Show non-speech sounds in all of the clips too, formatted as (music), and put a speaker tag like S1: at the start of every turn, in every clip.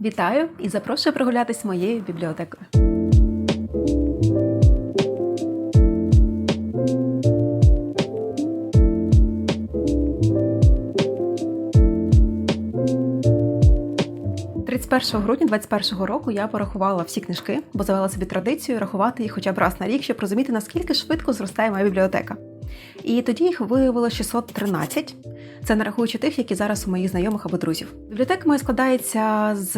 S1: Вітаю і запрошую прогулятись моєю бібліотекою. «31 грудня 2021 року я порахувала всі книжки, бо завела собі традицію рахувати їх хоча б раз на рік, щоб розуміти, наскільки швидко зростає моя бібліотека. І тоді їх виявилося 613. Це не рахуючи тих, які зараз у моїх знайомих або друзів. Бібліотека моя складається з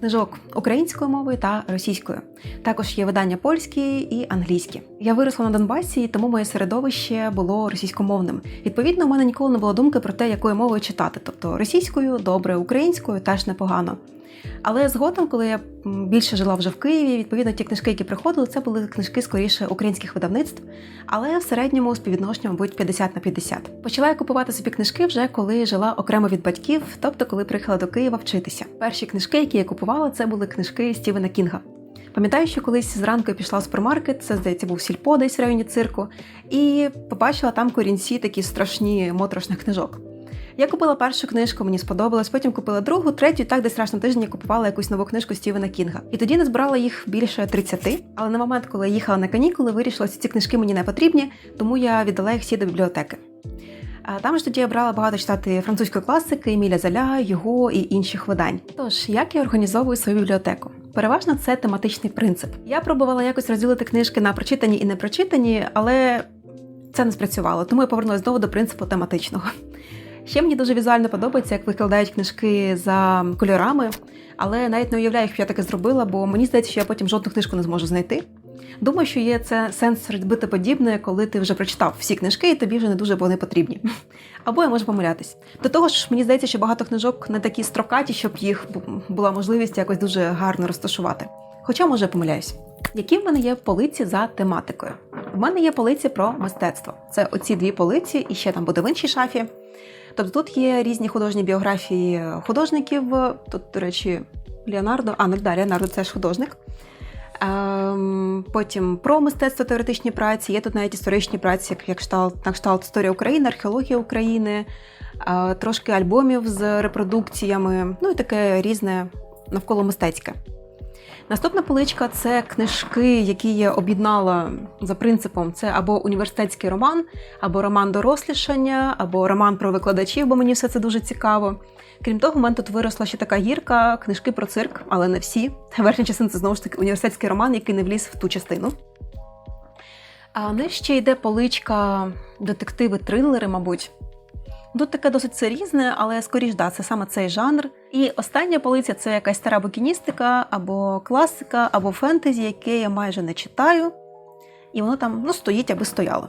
S1: книжок українською мовою та російською. Також є видання польські і англійські. Я виросла на Донбасі, і тому моє середовище було російськомовним. Відповідно, у мене ніколи не було думки про те, якою мовою читати. Тобто російською, добре, українською теж непогано. Але згодом, коли я більше жила вже в Києві, відповідно ті книжки, які приходили, це були книжки скоріше українських видавництв, але в середньому співвідношення, мабуть, 50 на 50. Почала я купувати собі книжки вже коли жила окремо від батьків, тобто коли приїхала до Києва вчитися. Перші книжки, які я купувала, це були книжки Стівена Кінга. Пам'ятаю, що колись зранку я пішла в супермаркет, це здається був сільпо десь в районі цирку, і побачила там корінці такі страшні моторошних книжок. Я купила першу книжку, мені сподобалось, потім купила другу, третю, і так десь раз на тиждень я купувала якусь нову книжку Стівена Кінга. І тоді назбирала їх більше 30, але на момент, коли я їхала на канікули, вирішила, що ці книжки мені не потрібні, тому я віддала їх всі до бібліотеки. Там ж тоді я брала багато читати французької класики, Еміля Золя, його і інших видань. Тож, як я організовую свою бібліотеку? Переважно це тематичний принцип. Я пробувала якось розділити книжки на прочитані і непрочитані, але це не спрацювало, тому я повернулася знову до принципу тематичного. Ще мені дуже візуально подобається, як викладають книжки за кольорами, але навіть не уявляю, як я таке зробила, бо мені здається, що я потім жодну книжку не зможу знайти. Думаю, що є це сенс робити подібне, коли ти вже прочитав всі книжки, і тобі вже не дуже вони потрібні. (laughs) Або я можу помилятись. До того ж, мені здається, що багато книжок не такі строкаті, щоб їх була можливість якось дуже гарно розташувати. Хоча, може, помиляюсь. Які в мене є полиці за тематикою? У мене є полиці про мистецтво. Це оці дві полиці, і ще там буде в іншій шафі. Тобто тут є різні художні біографії художників. Тут, до речі, Леонардо, а ну да, Леонардо це ж художник. Ем, потім про мистецтво теоретичні праці. Є тут навіть історичні праці, як, кшталт, на кшталт історія України, археологія України, е, трошки альбомів з репродукціями, ну і таке різне навколо мистецьке. Наступна поличка це книжки, які я об'єднала за принципом: це або університетський роман, або роман дорослішання, або роман про викладачів, бо мені все це дуже цікаво. Крім того, в мене тут виросла ще така гірка, книжки про цирк, але не всі. (laughs) Верхня частина це знову ж таки університетський роман, який не вліз в ту частину. А нижче йде поличка детективи, трилери, мабуть. Тут таке досить різне, але скоріш да, це саме цей жанр. І остання полиця це якась стара букіністика, або класика, або фентезі, яке я майже не читаю. І воно там ну, стоїть, аби стояло.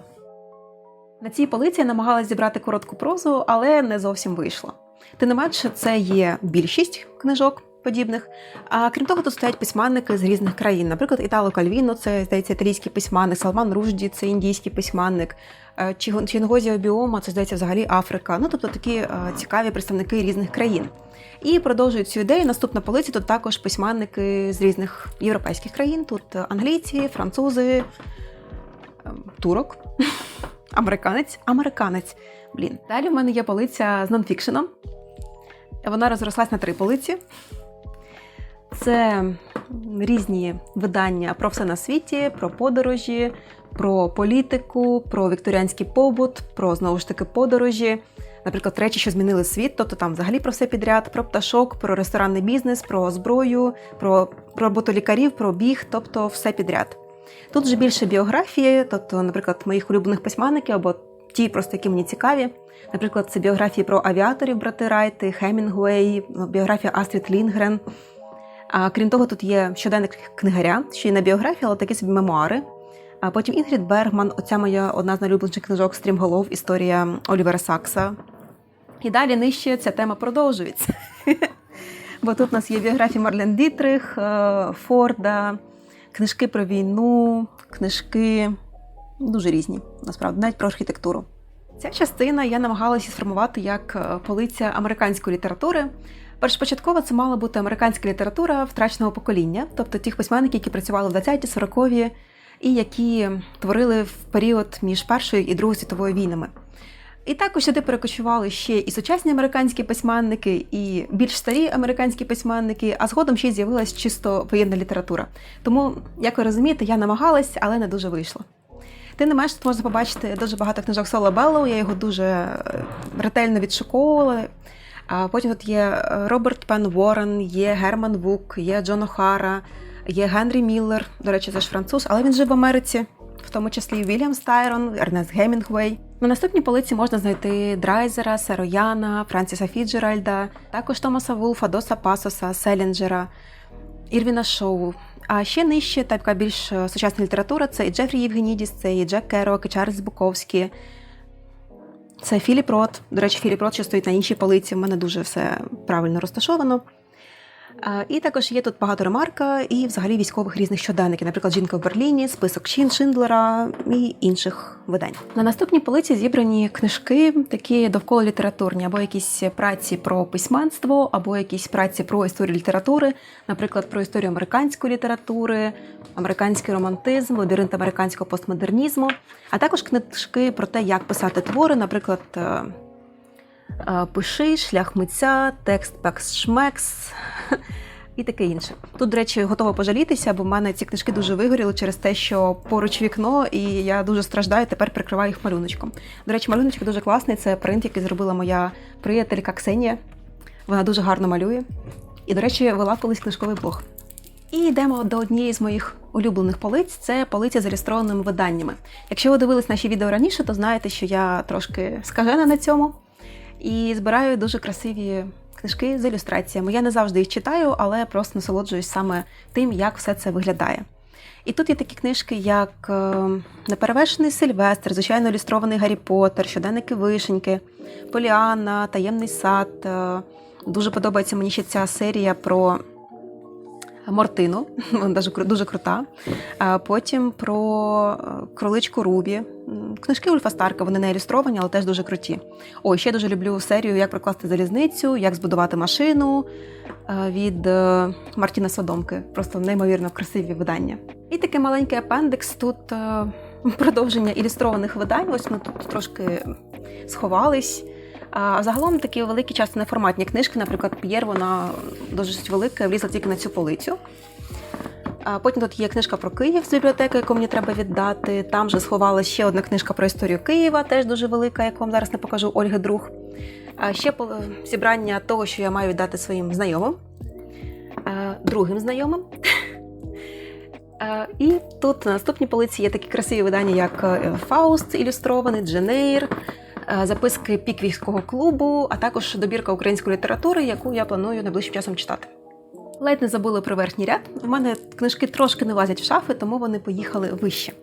S1: На цій полиці я намагалась зібрати коротку прозу, але не зовсім вийшло. Тим не менше, це є більшість книжок подібних. А крім того, тут стоять письменники з різних країн. Наприклад, Італо Кальвіно, це здається італійський письменник, Салман Ружді, це індійський письменник, е, Чінгозі Обіома, це здається взагалі Африка. Ну тобто такі е, цікаві представники різних країн. І продовжують цю ідею. Наступна полиці тут також письменники з різних європейських країн. Тут е, англійці, французи, турок, (laughs) американець, американець. Блін. Далі в мене є полиця з нонфікшеном. Вона розрослась на три полиці. Це різні видання про все на світі, про подорожі, про політику, про вікторіанський побут, про знову ж таки подорожі. Наприклад, речі, що змінили світ, тобто там взагалі про все підряд, про пташок, про ресторанний бізнес, про зброю, про, про роботу лікарів, про біг, тобто все підряд. Тут вже більше біографії, тобто, наприклад, моїх улюблених письменників або ті, просто які мені цікаві. Наприклад, це біографії про авіаторів, брати Райти, Хемінгуей, біографія Астрід Лінгрен. А крім того, тут є щоденник книгаря, що й не біографія, але такі собі мемуари. А потім Інгрід Бергман, оця моя одна з найулюбленіших книжок Стрімголов, історія Олівера Сакса. І далі нижче ця тема продовжується. (laughs) Бо тут у нас є біографії Марлен Дітрих, е, Форда, книжки про війну, книжки дуже різні, насправді, навіть про архітектуру. Ця частина я намагалася сформувати як е, полиця американської літератури. Першопочатково це мала бути американська література втраченого покоління, тобто тих письменників, які працювали в 20-ті, 40-ві і які творили в період між Першою і Другою світовою війнами. І також сюди перекочували ще і сучасні американські письменники, і більш старі американські письменники, а згодом ще з'явилась чисто воєнна література. Тому, як ви розумієте, я намагалась, але не дуже вийшло. Тим не менш, тут можна побачити дуже багато книжок Соло Беллоу, я його дуже е, ретельно відшуковувала. А потім тут є е, Роберт Пен Уоррен, є Герман Вук, є Джон Охара, є Генрі Міллер. До речі, це ж француз, але він жив в Америці, в тому числі Вільям Стайрон, Ернест Гемінгвей. На наступній полиці можна знайти Драйзера, Серояна, Франсіса Фіджеральда, також Томаса Вулфа, Доса Пасоса, Селінджера, Ірвіна Шоу. А ще нижче така більш е, сучасна література це і Джефрі Євгенідіс, це і Джек Керок, і Чарльз Буковський. Це Філіп Рот. До речі, Філіп Рот ще стоїть на іншій полиці. В мене дуже все правильно розташовано. І також є тут багато ремарка і взагалі військових різних щоденників, наприклад, жінка в Берліні, список Чин Шиндлера і інших видань. На наступній полиці зібрані книжки, такі довкола літературні, або якісь праці про письменство, або якісь праці про історію літератури, наприклад, про історію американської літератури, американський романтизм, лабіринт американського постмодернізму, а також книжки про те, як писати твори, наприклад. Е, Пиши, шлях митця, текст пекс шмекс і таке інше. Тут, до речі, готова пожалітися, бо в мене ці книжки дуже вигоріли через те, що поруч вікно, і я дуже страждаю, тепер прикриваю їх малюночком. До речі, малюночок дуже класний. Це принт, який зробила моя приятелька Ксенія. Вона дуже гарно малює. І, до речі, вела колись книжковий блог. І йдемо до однієї з моїх улюблених полиць це полиця з ілюстрованими виданнями. Якщо ви дивились наші відео раніше, то знаєте, що я трошки скажена на цьому і збираю дуже красиві книжки з ілюстраціями. Я не завжди їх читаю, але просто насолоджуюсь саме тим, як все це виглядає. І тут є такі книжки, як е, Неперевершений Сильвестр, звичайно, ілюстрований Гаррі Поттер, щоденники Вишеньки, Поліанна, Таємний сад. Е, Дуже подобається мені ще ця серія про Мортину, (laughs) вона дуже, крута. Потім про е, кроличку Рубі. Книжки Ульфа Старка, вони не ілюстровані, але теж дуже круті. Ой, ще дуже люблю серію Як прокласти залізницю, як збудувати машину е, від е, Мартіна Содомки. Просто неймовірно красиві видання. І такий маленький апендикс тут е, продовження ілюстрованих видань. Ось ми тут трошки сховались. А загалом такі великі, часто неформатні книжки, наприклад, П'єр, вона досить велика, влізла тільки на цю полицю. Потім тут є книжка про Київ з бібліотеки, яку мені треба віддати. Там же сховалася ще одна книжка про історію Києва, теж дуже велика, яку вам зараз не покажу Ольги Друг. А ще пол- зібрання того, що я маю віддати своїм знайомим, е, другим знайомим. (laughs) Е, І тут на наступній полиці є такі красиві видання, як е, Фауст ілюстрований, Дженейр, е, записки Піквівського клубу, а також добірка української літератури, яку я планую найближчим часом читати. Ледь не забули про верхній ряд. У мене книжки трошки не лазять в шафи, тому вони поїхали вище.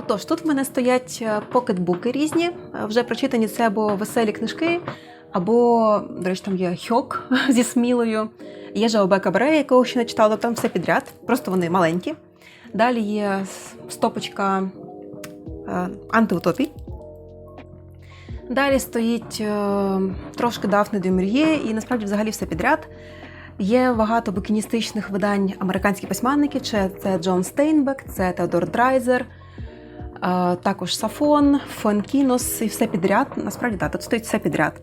S1: Отож, тут в мене стоять е, покетбуки різні, е, вже прочитані це або веселі книжки, або, до речі, там є хьок (laughs) зі смілою, є Жаобе Кабре, якого ще не читала, там все підряд, просто вони маленькі. Далі є стопочка е, антиутопій. Далі стоїть трошки Дафни Дюмр'є, і насправді взагалі все підряд. Є багато букіністичних видань американських письменників. Це, це Джон Стейнбек, це Теодор Драйзер, е, також Сафон, Фонкінос і все підряд. Насправді так, тут стоїть все підряд.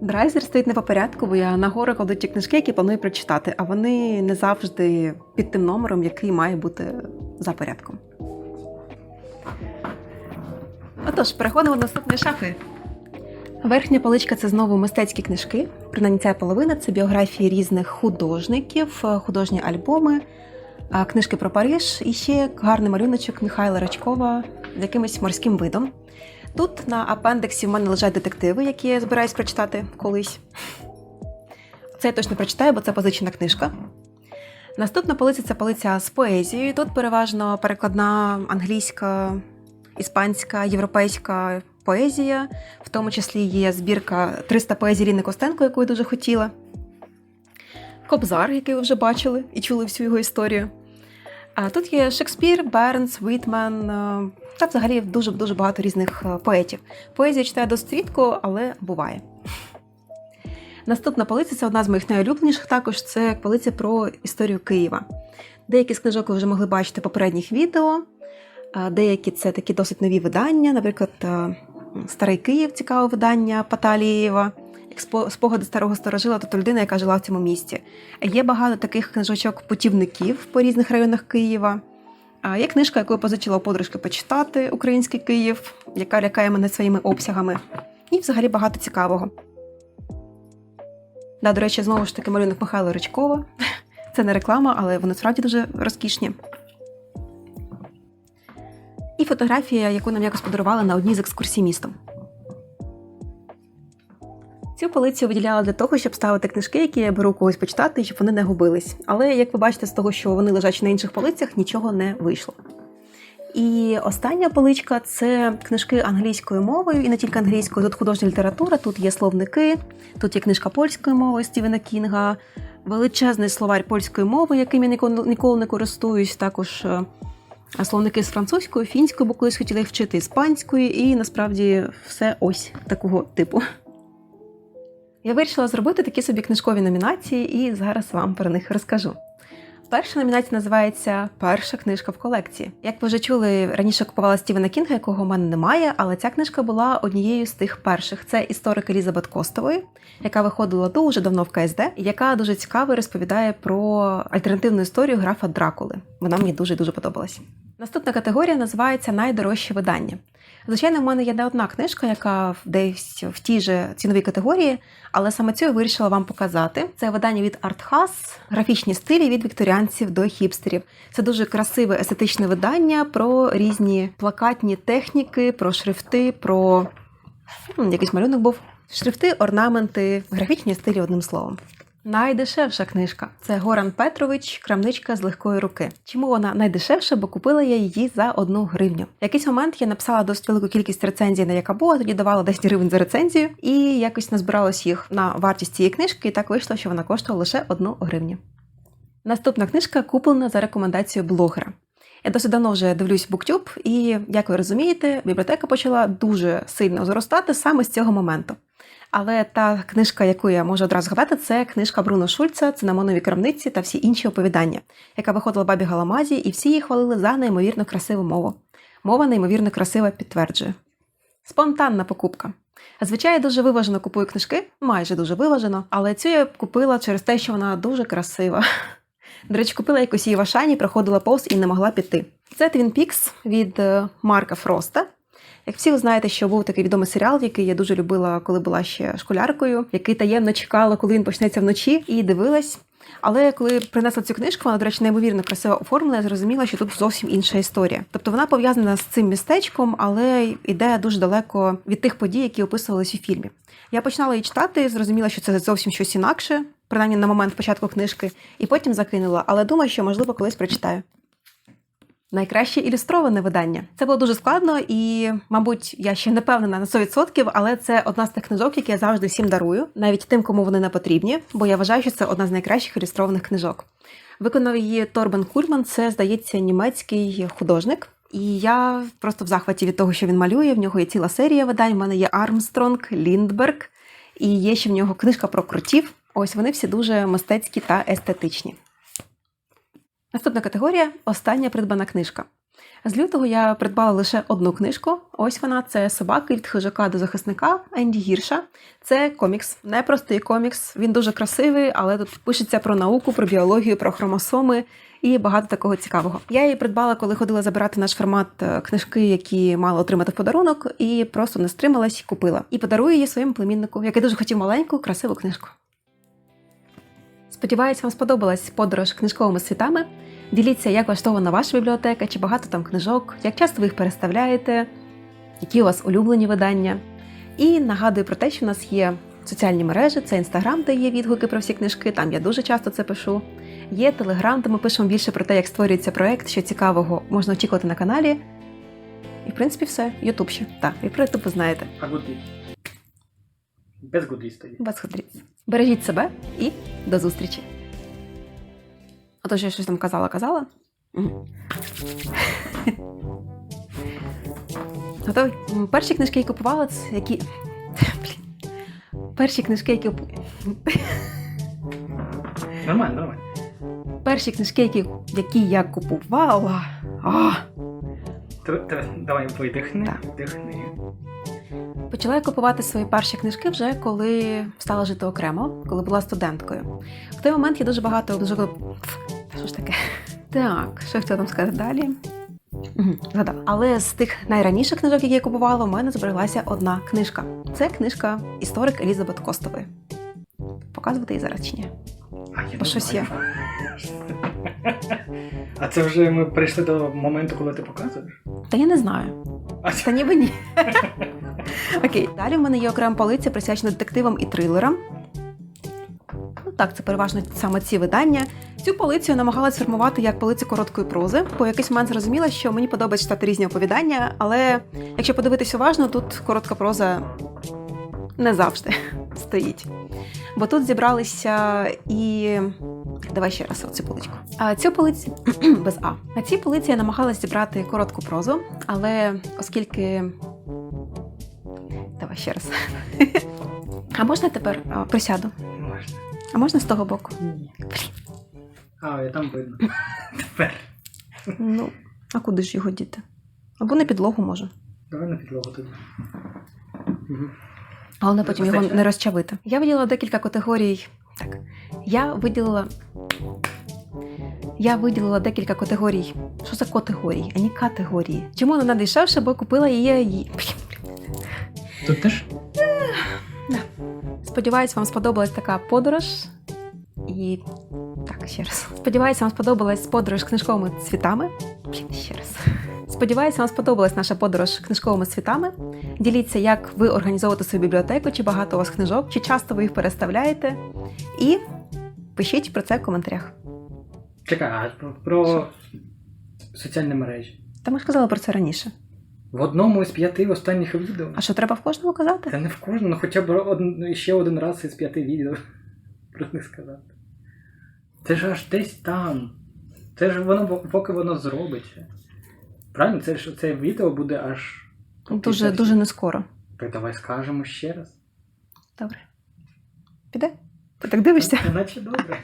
S1: Драйзер стоїть не по порядку, бо я нагору кладу ті книжки, які планую прочитати, а вони не завжди під тим номером, який має бути за порядком. Отож, переходимо до наступної шафи. Верхня поличка це знову мистецькі книжки. Принаймні ця половина це біографії різних художників, е, художні альбоми, книжки про Париж і ще гарний малюночок Михайла Рачкова з якимось морським видом. Тут на апендексі в мене лежать детективи, які я збираюсь прочитати колись. Це я точно прочитаю, бо це позичена книжка. Наступна полиця це полиця з поезією. Тут переважно перекладна англійська, іспанська, європейська поезія. В тому числі є збірка 300 поезій Ріни Костенко, яку я дуже хотіла. Кобзар, який ви вже бачили і чули всю його історію. А тут є Шекспір, Бернс, Вітмен е, та взагалі дуже дуже багато різних е, поетів. Поезію читаю досить рідко, але буває. Наступна полиця це одна з моїх найулюбленіших також це полиця про історію Києва. Деякі з книжок ви вже могли бачити попередніх відео, деякі це такі досить нові видання, наприклад, е, Старий Київ, цікаве видання Паталієва. Спогади старого сторожила, тобто людина, яка жила в цьому місті. Є багато таких книжочок путівників по різних районах Києва. Є книжка, яку я позичила у подружки почитати Український Київ, яка лякає мене своїми обсягами. І взагалі багато цікавого. Да, до речі, знову ж таки малюнок Михайла Ричкова. (laughs) Це не реклама, але вони справді дуже розкішні. І фотографія, яку нам якось подарували на одній з екскурсій містом. Цю полицю виділяла для того, щоб ставити книжки, які я беру когось почитати, щоб вони не губились. Але як ви бачите, з того, що вони лежать на інших полицях, нічого не вийшло. І остання поличка це книжки англійською мовою, і не тільки англійською. Тут художня література, тут є словники, тут є книжка польською мовою Стівена Кінга, величезний словарь польської мови, яким я ніколи, ніколи не користуюсь. Також е, словники з французькою, фінською, бо колись хотіла їх вчити іспанською, і насправді все ось такого типу. Я вирішила зробити такі собі книжкові номінації, і зараз вам про них розкажу. Перша номінація називається Перша книжка в колекції. Як ви вже чули, раніше купувала Стівена Кінга, якого в мене немає, але ця книжка була однією з тих перших. Це історик Елізабет Костової, яка виходила дуже давно в КСД, яка дуже цікаво розповідає про альтернативну історію графа Дракули. Вона мені дуже дуже подобалась. Наступна категорія називається Найдорожче видання. Звичайно, в мене є не одна книжка, яка десь в тій же ціновій категорії, але саме цю я вирішила вам показати. Це видання від Артхас, графічні стилі від вікторіанців до хіпстерів. Це дуже красиве естетичне видання про різні плакатні техніки, про шрифти, про якийсь малюнок був. Шрифти, орнаменти, графічні стилі, одним словом. Найдешевша книжка це Горан Петрович, крамничка з легкої руки. Чому вона найдешевша? Бо купила я її за одну гривню. В якийсь момент я написала досить велику кількість рецензій на Якабо, тоді давала 10 гривень за рецензію, і якось назбиралось їх на вартість цієї книжки, і так вийшло, що вона коштувала лише одну гривню. Наступна книжка куплена за рекомендацією блогера. Я досить давно вже дивлюсь BookTube, і як ви розумієте, бібліотека почала дуже сильно зростати саме з цього моменту. Але та книжка, яку я можу одразу згадати, це книжка Бруно Шульца, Цинамонові крамниці та всі інші оповідання, яка виходила бабі Галамазі, і всі її хвалили за неймовірно красиву мову. Мова неймовірно красива підтверджує. Спонтанна покупка. Зазвичай дуже виважено купую книжки, майже дуже виважено, але цю я купила через те, що вона дуже красива. (laughs) До речі, купила якось її в Ашані, проходила повз і не могла піти. Це Twin Peaks від е, Марка Фроста. Як всі ви знаєте, що був такий відомий серіал, який я дуже любила, коли була ще школяркою, який таємно чекала, коли він почнеться вночі, і дивилась. Але коли принесла цю книжку, вона, до речі, неймовірно красиво оформлена, я зрозуміла, що тут зовсім інша історія. Тобто вона пов'язана з цим містечком, але йде дуже далеко від тих подій, які описувалися у фільмі. Я починала її читати, зрозуміла, що це зовсім щось інакше, принаймні на момент початку книжки, і потім закинула. Але думаю, що можливо колись прочитаю. Найкраще ілюстроване видання. Це було дуже складно, і, мабуть, я ще не певнена на 100%, але це одна з тих книжок, які я завжди всім дарую, навіть тим, кому вони не потрібні, бо я вважаю, що це одна з найкращих ілюстрованих книжок. Виконав її Торбен Кульман, це, здається, німецький художник. І я просто в захваті від того, що він малює. В нього є ціла серія видань. У мене є Армстронг, Ліндберг, і є ще в нього книжка про крутів. Ось вони всі дуже мистецькі та естетичні. Наступна категорія остання придбана книжка. З лютого я придбала лише одну книжку. Ось вона це собаки від хижака до захисника Енді Гірша. Це комікс, непростий комікс. Він дуже красивий, але тут пишеться про науку, про біологію, про хромосоми і багато такого цікавого. Я її придбала, коли ходила забирати наш формат е, книжки, які мала отримати в подарунок, і просто не стрималась і купила. І подарую її своєму племіннику, який дуже хотів маленьку, красиву книжку. Сподіваюсь, вам сподобалась подорож книжковими світами. Діліться, як влаштована ваша бібліотека, чи багато там книжок, як часто ви їх переставляєте, які у вас улюблені видання. І нагадую про те, що у нас є соціальні мережі, це інстаграм, де є відгуки про всі книжки, там я дуже часто це пишу. Є телеграм, де ми пишемо більше про те, як створюється проект, що цікавого можна очікувати на каналі. І, в принципі, все. Ютуб ще. Так, і про Ютуб ви знаєте.
S2: А? Без гудліс тоді.
S1: Без худріць. Бережіть себе і до зустрічі. А то що я щось там казала, казала. Готові? Перші книжки, які купувала, це які. Блін. Перші книжки, які
S2: Нормально, нормально.
S1: перші книжки, які, які я купувала. А,
S2: Тр- тр- Давай видихни,
S1: Так.
S2: вдихни.
S1: Почала я купувати свої перші книжки вже коли стала жити окремо, коли була студенткою. В той момент я дуже багато дуже... Що ж таке? Так, що я хотіла там сказати далі? Згадала. Але з тих найраніших книжок, які я купувала, у мене збереглася одна книжка. Це книжка історик Елізабет Костової. Показувати її зараз чи ні?
S2: А, я
S1: Бо щось є. (laughs)
S2: А це вже ми прийшли до моменту, коли ти показуєш?
S1: Та я не знаю.
S2: А
S1: Та ніби ні. (laughs) Окей. Далі в мене є окрема полиця, присвячена детективам і трилерам. Ну так, це переважно саме ці видання. Цю полицю я намагалась формувати як полицю короткої прози. По якийсь момент зрозуміла, що мені подобається читати різні оповідання, але якщо подивитись уважно, тут коротка проза не завжди (laughs) стоїть. Бо тут зібралися і. Давай ще раз оцю поличку. А цю полицю (clears throat) без А. На цій полиці я намагалась зібрати коротку прозу, але оскільки. Давай ще раз. (laughs) А можна тепер а, присяду?
S2: Можна.
S1: А можна з того боку?
S2: Ні. А, я там видно. (laughs) Тепер.
S1: Ну, а куди ж його діти? Або на підлогу може.
S2: Давай на підлогу тоді.
S1: Головне потім його не розчавити. Я виділила декілька категорій. Так. Я виділила. Я виділила декілька категорій. Що за категорії, а не категорії? Чому вона дешевше, бо купила її.
S2: Тут теж?
S1: Сподіваюсь, вам сподобалась така подорож. І так, ще раз. Сподіваюсь, вам сподобалась подорож книжковими цвітами. Блін, ще раз. Сподіваюсь, вам сподобалась наша подорож книжковими цвітами. Діліться, як ви організовуєте свою бібліотеку, чи багато у вас книжок, чи часто ви їх переставляєте. І пишіть про це в коментарях.
S2: Чекай, а про, про соціальні мережі.
S1: Та ми ж казали про це раніше.
S2: В одному із п'яти останніх відео.
S1: А що треба в кожному казати?
S2: Та не в кожному, ну хоча б один, ще один раз із п'яти відео (laughs) про них сказати. Це ж аж десь там. Це ж воно поки воно зробиться. Правильно, це ж це відео буде аж.
S1: Дуже дуже не скоро.
S2: Так давай скажемо ще раз.
S1: Добре. Піде? Ти так дивишся?
S2: Наче добре.